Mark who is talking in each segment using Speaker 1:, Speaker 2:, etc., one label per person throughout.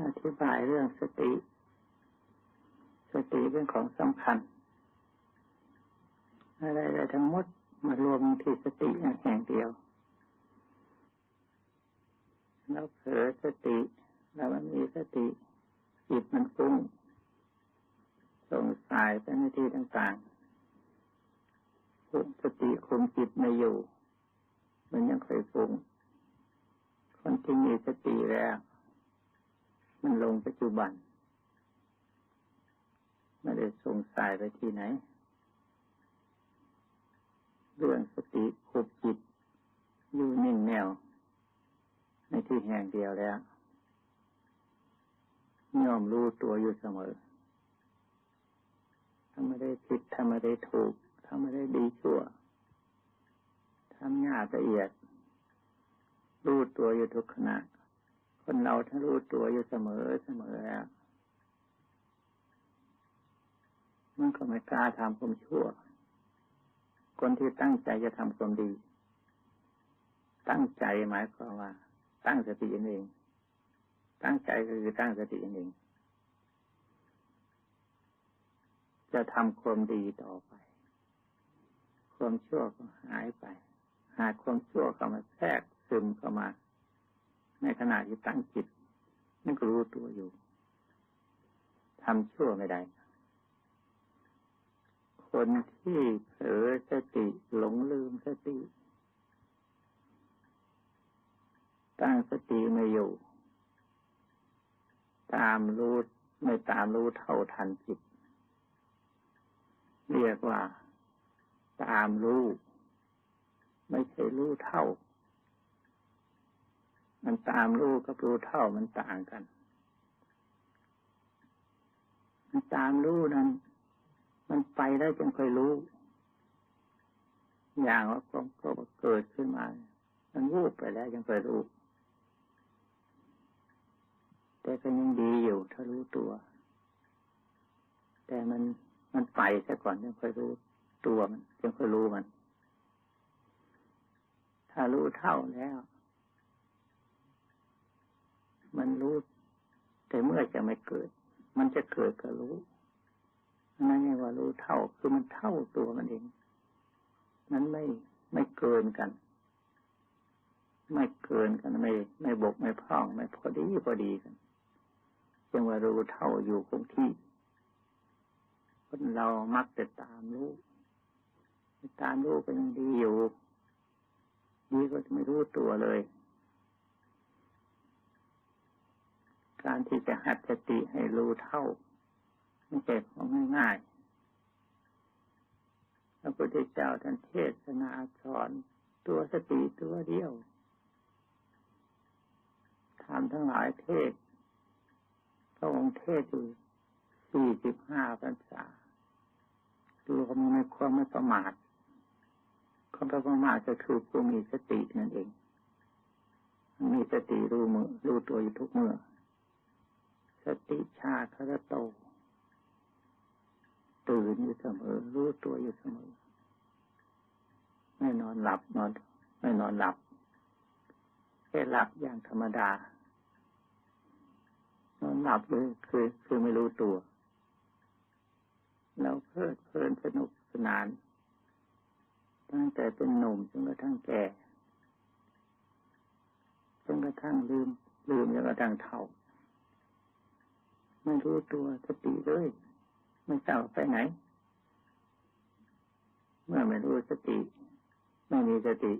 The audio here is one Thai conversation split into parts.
Speaker 1: อธิบายเรื่องสติ สติเป็นของสำคัญ อะไรๆทั้งหมดมารวมที่สติแห่งเดียวแล้วเผลอสติแล้วมันมีสติจิตมันฟุ้งสงสายไปในที่ต่างๆคุมสติคุมจิตไม่อยู่ มันยังเคยฟุ้งคนที่มีสติแล้ว ลงปัจจุบัน ไม่ได้สงสัยไปที่ไหน เรื่องสติคุบจิต อยู่นิ่งแนว ในที่แห่งเดียวแล้วย่อมรู้ตัวอยู่เสมอทำไม่ได้ผิดทำไม่ได้ถูกทำไม่ได้ดีชั่วทำยากละเอียดรู้ตัวอยู่ทุกขณะ คนเราถ้ารู้ตัวอยู่เสมอเสมอแล้วมันก็ไม่กล้าทำความชั่ว คนที่ตั้งใจจะทำความดี ตั้งใจหมายความว่า ตั้งสติเอง ตั้งใจคือตั้งสติเองจะทำความดีต่อไป ความชั่วก็หายไป หากความชั่วเข้ามาแทรกซึมเข้ามา ในขณะที่ตั้งจิตนั่นก็รู้ตัวอยู่ทำชั่วไม่ได้ คนที่เผลอสติหลงลืมสติ ตั้งสติไม่อยู่ ตามรู้ไม่ตามรู้เท่าทันจิต เรียกว่า ตามรู้ ไม่ใช่รู้เท่า มันตามรู้กับรู้เท่ามันต่างกันมันตามรู้นั้น มันไปได้จนค่อยรู้ อย่างว่าความก็เกิดขึ้นมา มันวูบไปแล้วยังค่อยรู้ แต่ก็ยังดีอยู่ถ้ารู้ตัว แต่มันมันไปซะก่อนยังค่อยรู้ตัวมันยังค่อยรู้มัน ถ้ารู้เท่าแล้ว มันรู้ แต่เมื่อจะไม่เกิด มันจะเกิดก็รู้นั่นเรียกว่ารู้เท่าคือมันเท่าตัวมันเอง มันไม่ไม่เกินกัน ไม่เกินกันไม่ ไม่บกไม่พร่องไม่พอดีพอดีกันจึงว่ารู้เท่าอยู่คงที่คนเรามักจะตามรู้ตามรู้ก็ยังดีอยู่ดีก็จะไม่รู้ตัวเลย การที่จะหัดสติให้รู้เท่าไม่ใช่ของง่ายๆพระพุทธเจ้าท่านเทศนาสอนตัวสติตัวเดียวทำทั้งหลายเทศพระองค์เทศอยู่สี่สิบห้าพรรษารวมในความไม่ประมาทความประมาทก็คือผู้มีสตินั่นเอง มีสติรู้มือรู้ตัวอยู่ทุกเมื่อ สติชาคารโต ตื่นอยู่เสมอ รู้ตัวอยู่เสมอ ไม่นอนหลับนอน ไม่นอนหลับ แค่หลับอย่างธรรมดา นอนหลับเลยคือคือไม่รู้ตัวเราเพลิดเพลินสนุกสนาน ตั้งแต่เป็นหนุ่มจนกระทั่งแก่จนกระทั่งลืม ลืมจนกระทั่งเฒ่า ไม่รู้ตัวสติเลยไม่เจ้าไปไหน เมื่อไม่รู้สติ ไม่มีสติ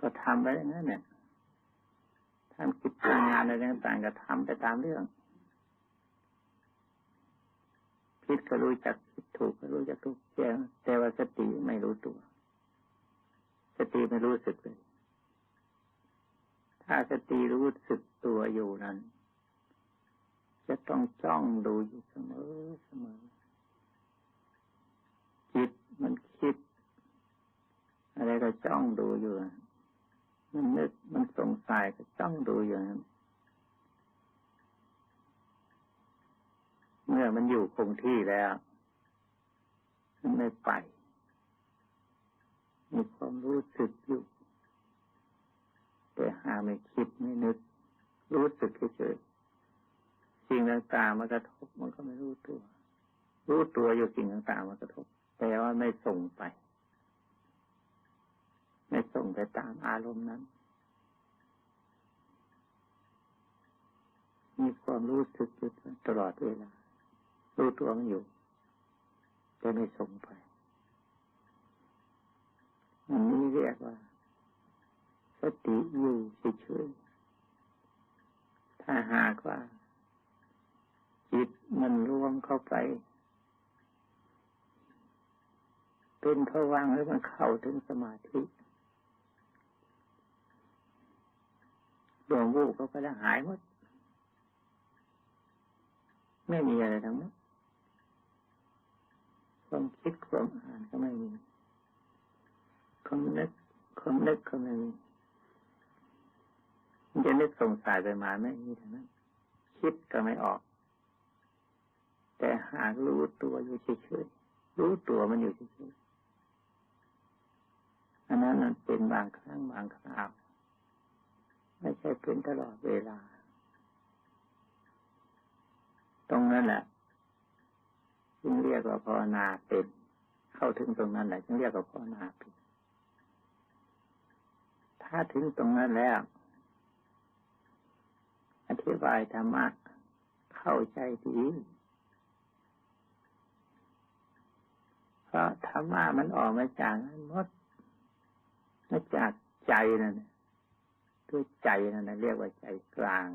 Speaker 1: ก็ทำไปอย่างนั้นเนี่ยทำกิจการงานอะไรต่างๆก็ทำไปตามเรื่องผิดก็รู้จักผิดถูกก็รู้จักถูกแจ้งแต่ว่าสติไม่รู้ตัว สติไม่รู้สึกเลย ถ้าสติรู้สึกตัวอยู่นั้น จะต้องจ้องดูอยู่เสมอเสมอ จิตมันคิด อะไรก็จ้องดูอยู่ มันนึกมันสงสัยก็จ้องดูอยู่นั้นเมื่อมันอยู่คงที่แล้ว มันไม่ไป มีความรู้สึกอยู่แต่หาไม่คิดไม่นึก รู้สึกเฉย สิ่งต่างๆมากระทบมันก็ไม่รู้ตัว รู้ตัวอยู่สิ่งต่างๆมากระทบแต่ว่าไม่ส่งไป ไม่ส่งไปตามอารมณ์นั้น มีความรู้สึกอยู่ตลอดเวลา รู้ตัวมันอยู่ แต่ไม่ส่งไปอันนี้เรียกว่าสติอยู่เฉยๆถ้าหากว่า จิตมันรวมเข้าไป เป็นผวังแล้วมันเข้าถึงสมาธิดวงวูบเขาก็จะหายหมด ไม่มีอะไรทั้งหมดความคิดความอ่านก็ไม่มีความนึกความนึกก็ไม่มีจะนึกสงสัยไปมาไม่มีทั้งนั้น คิดก็ไม่ออก แต่หากรู้ตัวอยู่เฉยๆรู้ตัวมันอยู่เฉยๆอันนั้นมันเป็นบางครั้งบางคราวไม่ใช่เป็นตลอดเวลา ตรงนั้นแหละจึงเรียกว่าภาวนาเป็นเข้าถึงตรงนั้นแหละจึงเรียกว่าภาวนาเป็นถ้าถึงตรงนั้นแล้ว อธิบายธรรมะเข้าใจดีเพ ราะธรรมะมันออกมาจากมดมาจากใจนั่นด้วยใจนั่นเรียกว่าใจกลาง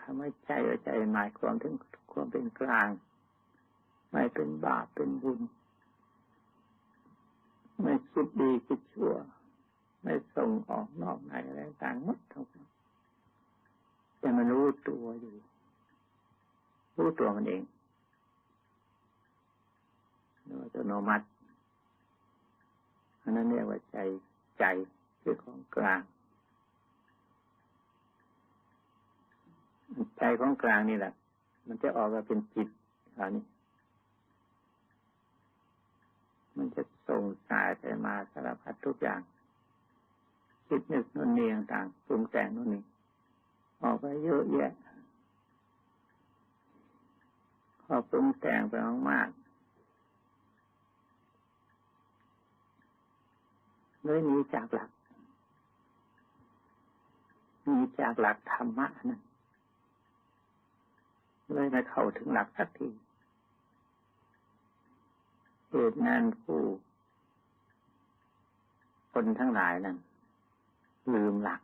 Speaker 1: คำว่าใจว่าใจหมายความถึงความเป็นกลาง ไม่เป็นบาปเป็นบุญ ไม่คิดดีคิดชั่ว ไม่ส่งออกนอกในอะไรต่างหมดทั้งหมดแต่มันรู้ตัวอยู่รู้ตัวมันเอง อัตโนมัติอันนั้นเรียกว่าใจใจคือของกลาง ใจของกลางนี่แหละ มันจะออกมาเป็นจิตคราวนี้มันจะส่งสายไปมาสารพัดทุกอย่าง คิดนึกนู่นนี่ต่างปรุงแต่งนู่นนี่ออกไปเยอะแยะพอปรุงแต่งไปมากๆ เลยหนีจากหลักหนีจากหลักธรรมะนั่นเลยไม่เข้าถึงหลักสักทีเหตุนั้นผู้คนทั้งหลายนั้นลืมหลัก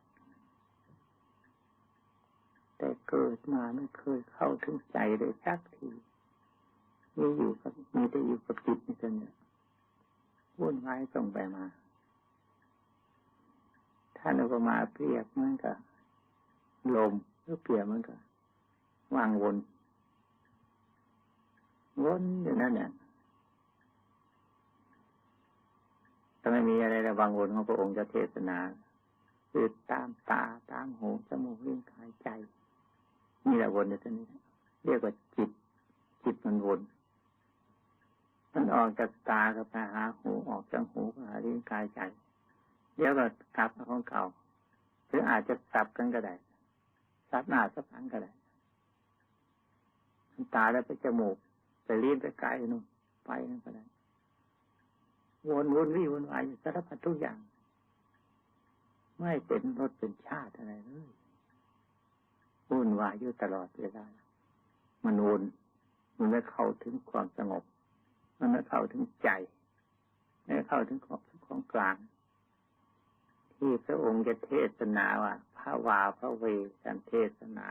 Speaker 1: แต่เกิดมาไม่เคยเข้าถึงใจเลยสักทีมีอยู่กับมีแต่อยู่กับจิตนี่เนี่ยวุ่นวายส่งไปมา ท่านอุปมาเปรียบเหมือนกับลมหรือเปรียบเหมือนกับวางวนวนอยู่นั่นเนี่ยถ้าไม่มีอะไรระวังวนของพระองค์จะเทศนาคือตามตาตามหูจมูกลิ้นกายใจนี่แหละวนอยู่ตรงนี้เรียกว่าจิต จิตมันวนมันออกจากตากับไปหาหูออกจากหูหาลิ้นกายใจ เดี๋ยวก็กลับของเก่าหรืออาจจะสับกันก็ได้สับหน้าสับหลังก็ได้ตาแล้วไปจมูกไปลิ้นไปกายนู่นไปนั่นก็ได้วนวนวิ่วนวายสารพัดทุกอย่าง ไม่เป็นรสเป็นชาติอะไรเลยวุ่นวายอยู่ตลอดเวลามันวนมันไม่เข้าถึงความสงบ มันไม่เข้าถึงใจไม่เข้าถึงของของกลาง ที่พระองค์จะเทศนาว่าพระวาพระเวสันเทศนา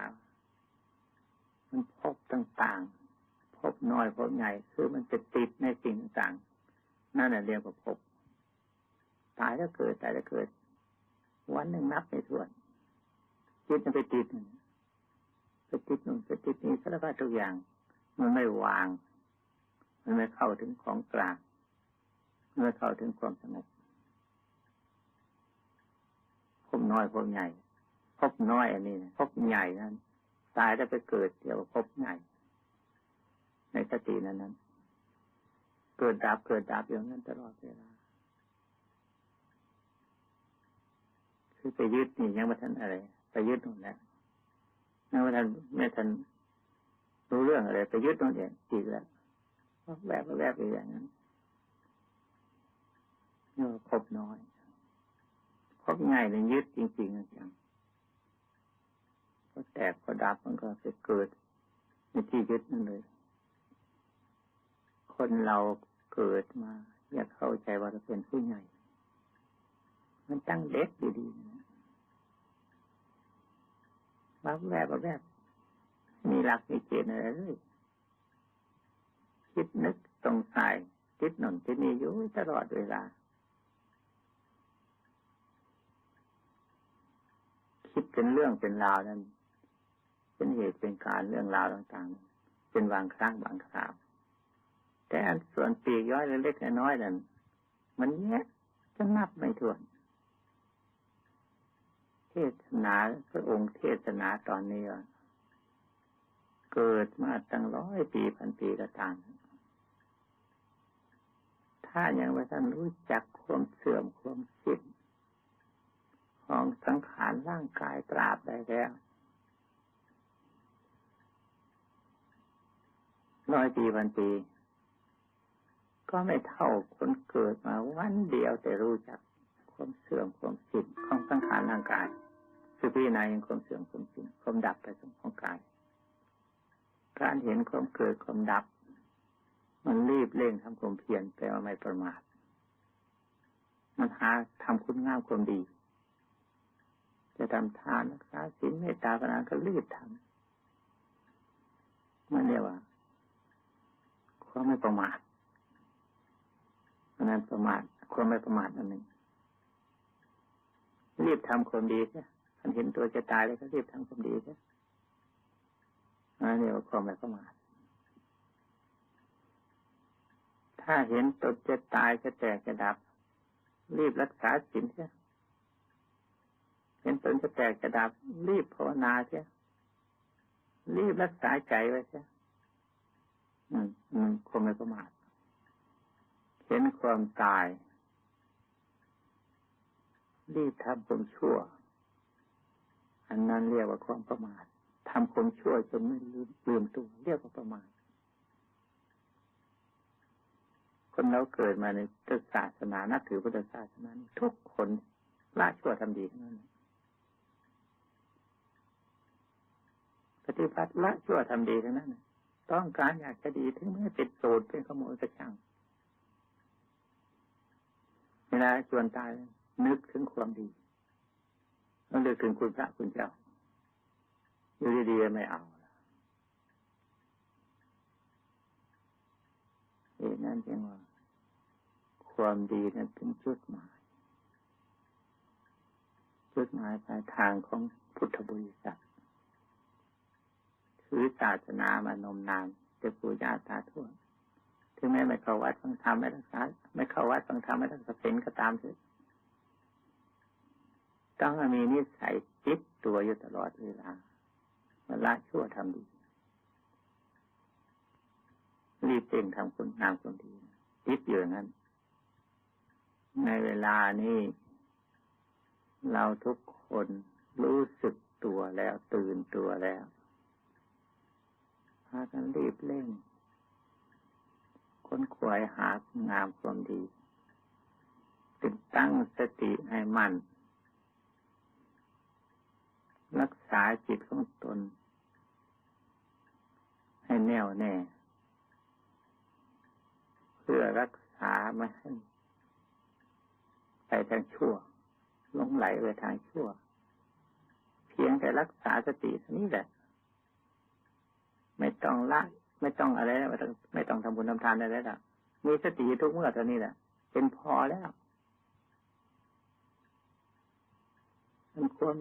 Speaker 1: มันพบต่างๆ พบน้อยพบใหญ่คือมันจะติดในสิ่งต่างนั่นแหละเรียกว่าพบตายแล้วเกิดตายแล้วเกิด วันหนึ่งนับไม่ถ้วนจิตมันไปติดไปติดนู่นไปติดนี่สารพัดทุกอย่าง มันไม่วาง มันไม่เข้าถึงของกลางมันไม่เข้าถึงความสงบ พบน้อยพบใหญ่พบน้อยอันนี้พบใหญ่นั้น ตายแล้วไปเกิดเดี๋ยวพบใหญ่ในสตินั้นนั้น เกิดดับเกิดดับอย่างนั้นตลอดเวลาคือไปยึดนี่ยังไม่ทันอะไรไปยึดนู่นแหละนั่นว่ท่านไม่ท่านรู้เรื่องอะไรไปยึดตรงเดียอีกแล้วแบบแบบไปอย่างนั้นเนี่ว่าพบน้อย พบง่ายเลยยึดจริงๆจังก็แตกก็ดับมันก็จะเกิดในที่ยึดนั่นเลย คนเราเกิดมา อยากเข้าใจว่าเราเป็นผู้ใหญ่ มันตั้งเด็กดีๆนะบแบบบ้าแบบมีหลักมีเกณฑ์อะไรเลยคิดนึกตรงสายคิดหนุนที่นี่อยู่ตลอดเวลา คิดเป็นเรื่องเป็นราวนั้น เป็นเหตุเป็นการเรื่องราวต่างๆ เป็นบางครั้งบางคราว แต่ส่วนปีกย้อยเล็กๆน้อยๆนั้นมันแยะจะนับไม่ถ้วน เทศนาพระองค์เทศนาตอนนี้ว่าเกิดมาตั้งร้อยปีพันปีก็ตามถ้ายังไม่ท่านรู้จักความเสื่อมความสิ้น ของสังขารร่างกายตราบใดแล้วร้อยปีพันปีก็ไม่เท่าคนเกิดมาวันเดียวแต่รู้จักความเสื่อมความสิ้นของสังขารร่างกายคือพี่นายยังความเสื่อมความสิ้นความดับไปของกาย การเห็นความเกิดความดับ มันรีบเร่งทำความเพียรแปลว่าไม่ประมาทมันหาทำคุณงามความดี จะทำทานรักษาศีลเมตตาปราก็รีบทำมันเรียกว่าความไม่ประมาทเพราะนั้นประมาทความไม่ประมาทอันหนึ่งรีบทำความดีใช่ท่านเห็นตัวจะตายเลยก็รีบทำความดีใช่อันนี้ว่าความไม่ประมาทถ้าเห็นตนจะตายจะแตกจะดับ รีบรักษาศีลใช่ เห็นตนจะแตกจะดับ รีบภาวนาใช่รีบรักษาใจไว้ใช่อืมอืมความไม่ประมาทเห็นความตาย รีบทำความชั่ว อันนั้นเรียกว่าความประมาททำความชั่วจนไม่ลืมลืมตัวเรียกว่าประมาทคนเราเกิดมาในศาสนานับถือพุทธศาสนาทุกคนละชั่วทำดีทั้งนั้น ปฏิบัติละชั่วทำดีทั้งนั้นต้องการอยากจะดีถึงแม้เป็นโจรเป็นขโมยกระช่างเวลาชวนตายนึกถึงความดีต้องนึกถึงคุณพระคุณเจ้าอยู่ดีๆไม่เอาเหตุนั้นจึงว่า ความดีนั้นเป็นจุดหมาย จุดหมายปลายทางของพุทธบริษัท คือศาสนามานมนานจะปู่ย่าตาทวดถึงแม้ไม่เข้าวัดฟังธรรมไม่รักษาไม่เข้าวัดฟังธรรมไม่รักษาศีลก็ตามเถอะต้องมีนิสัยจิตตัวอยู่ตลอดเวลามันละชั่วทำดี รีบเต่งทำคุณงามคนดีจิตอยู่นั้น ในเวลานี้เราทุกคนรู้สึกตัวแล้วตื่นตัวแล้ว พากันรีบเร่งค้นคว้ยหางามความดีติดตั้งสติให้มัน่น รักษาจิตของตน ให้แน่วแน่ เพื่อรักษาไม่ให้ไปทางชั่วหลงไหลไปทางชั่ว เพียงแต่รักษาสตินี้แหละ ไม่ต้องละไม่ต้องอะไรไม่ต้องไม่ต้องทำบุญทำทานอะไรแล้วมีสติทุกเมื่อตอนนี้แหละเป็นพอแล้วมันควร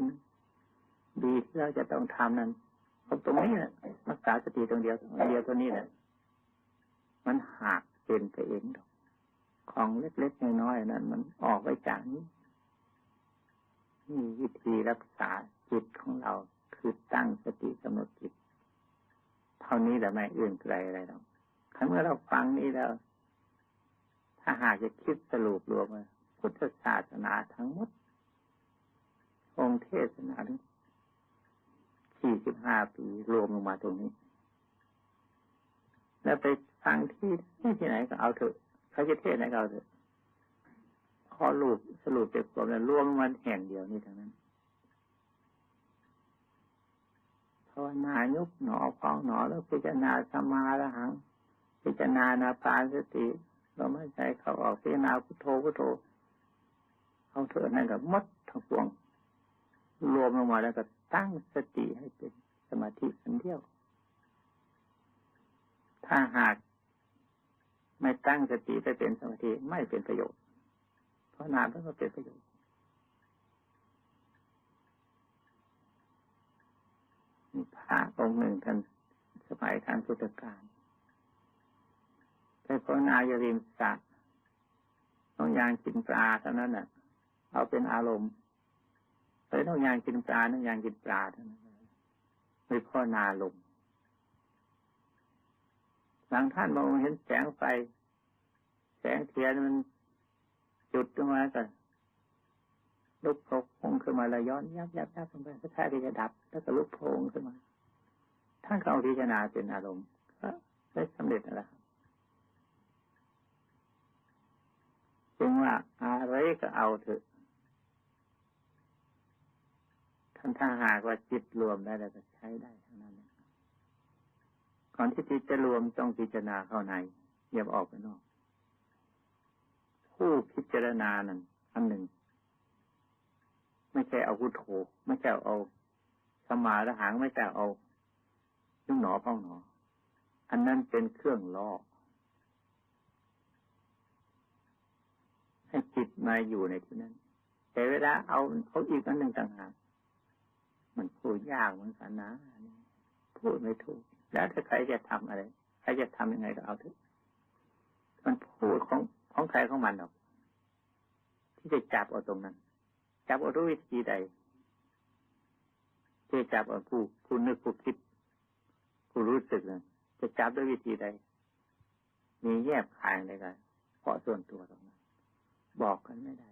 Speaker 1: ดีที่เราจะต้องทำนั้นตรงนี้แหละรักษาสติตรงเดียวตรงเดียวตัวนี้แหละมันหักเป็นไปเองดอกของเล็กๆน้อยๆนั้น มันออกไปจากนี้นี่วิธีรักษาจิตของเราคือตั้งสติกำหนดจิต ท่านี้แต่ไม่อื่นไกลอะไรหรอกครั้งเมื่อเราฟังนี้แล้ว ถ้าหากจะคิดสรุปรวมมาพุทธศาสนาทั้งหมด องค์เทศนาที่สิบห้าปีรวมลงมาตรงนี้ แล้วไปฟังที่ที่ไหนก็เอาเถอะเขาจะเทศไหนก็เอาเถอะพอรูปสรุปเจ็บความแล้วรวมมันแห่งเดียวนี่ทั้งนั้นภาวนายุบหนอพองหนอแล้วพิจารณาสมาระหัง พิจารณานาปานสติเราไม่ใจเขาออกพิจารณาพุทโธพุทโธเอาเถอะนั่นกับมัดทั้งปวง รวมลงมาแล้วก็ตั้งสติให้เป็นสมาธิอันเดียว ถ้าหากไม่ตั้งสติไปเป็นสมาธิไม่เป็นประโยชน์เพราะนานแล้วก็เป็นประโยชน์มีพระ องค์หนึ่งท่านสมัยทางพุทธกาลไปภาวนาอยู่ริมสระต้องยางกินปลาเท่านั้นน่ะ เอาเป็นอารมณ์ไปต้องยางกินปลาต้องยางกินปลาเท่านั้นไม่พ่อนาลมหลังท่านมองเห็นแสงไฟ แสงเทียนมันจุดขึ้นมาก็ลุกโผล่ขึ้นมาแล้วย้อนยับยับยับลงไปก็แค่ที่จะดับ แล้วก็ลุกโผล่ขึ้นมา ท่านก็เขาพิจารณาเป็นอารมณ์ก็ได้สำเร็จแล้วจึงว่าอะไรก็เอาเถอะท่านถ้าหากว่าจิตรวมได้แล้วก็ใช้ได้ทั้งนั้นก่อนที่จิตจะรวมต้องพิจารณาเข้าในอย่าออกไปนอก ผู้พิจารณานั้นอันหนึ่ง ไม่ใช่เอาพุทโธไม่ใช่เอาสมาระหังไม่ใช่เอา ยุงหนอพ้องหนอ อันนั้นเป็นเครื่องล่อ ให้จิตมาอยู่ในที่นั้น แต่เวลาเอาเขาอีกอันหนึ่งต่างหากมันพูดยากเหมือนกันนะพูดไม่ถูก แล้วถ้าใครจะทำอะไร ใครจะทำยังไงก็เอาเถอะมันพูดของของใครของมันหรอก ที่จะจับเอาตรงนั้น จับเอาด้วยวิธีใดที่จับเอาผู้ผู้นึกผู้คิด ผู้รู้สึกเลยจะจับด้วยวิธีใด มีแยบคายอะไรกันเพราะส่วนตัวตรงนั้น บอกกันไม่ได้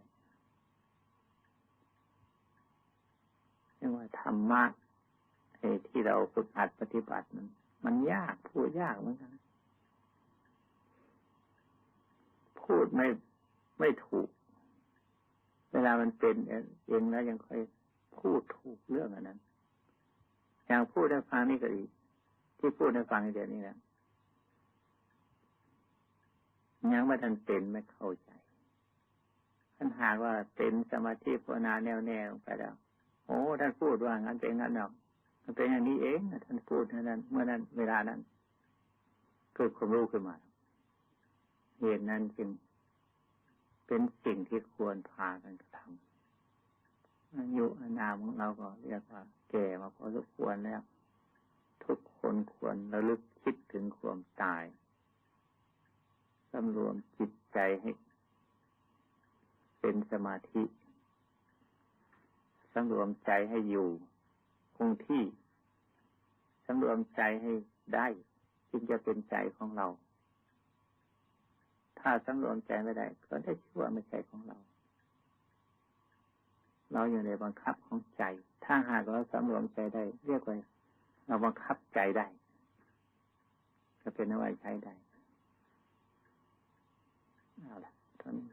Speaker 1: เรียกว่าธรรมะที่เราฝึกหัดปฏิบัติมันมันยากพูดยากเหมือนกัน พูดไม่ไม่ถูก เวลามันเป็นเองแล้วยังค่อยพูดถูกเรื่องอันนั้น อย่างพูดในฟังนี่ก็ดี ที่พูดในฟังเดี๋ยวนี้นะยังไม่ทันเป็นไม่เข้าใจท่านหากว่าเป็นสมาธิภาวนาแน่วแน่ลงไปแล้วโอ้ท่านพูดว่างั้นเป็นงั้นหรอกมันเป็นอย่างนี้เองท่านพูดนั้น เมื่อนั้น เวลานั้นเกิดความรู้ขึ้นมา เหตุนั้นจึงเป็นสิ่งที่ควรพากันกระทำอายุอานามของเราก็เรียกว่า แก่มาพอสมควรแล้ว ทุกคนควรระลึกคิดถึงความตายสำรวมจิตใจให้เป็นสมาธิสำรวมใจให้อยู่คงที่สำรวมใจให้ได้จึงจะเป็นใจของเรา ถ้าสำรวมใจไม่ได้ก็ได้ชื่วไม่ใช่ของเรา เราอยู่ในบังคับของใจ ถ้าหากเราสำรวมใจได้เรียกว่า เราบังคับใจได้ ก็เป็นนวัยใช้ได้เอาละตอนนี้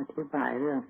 Speaker 1: อธิบายเรื่อง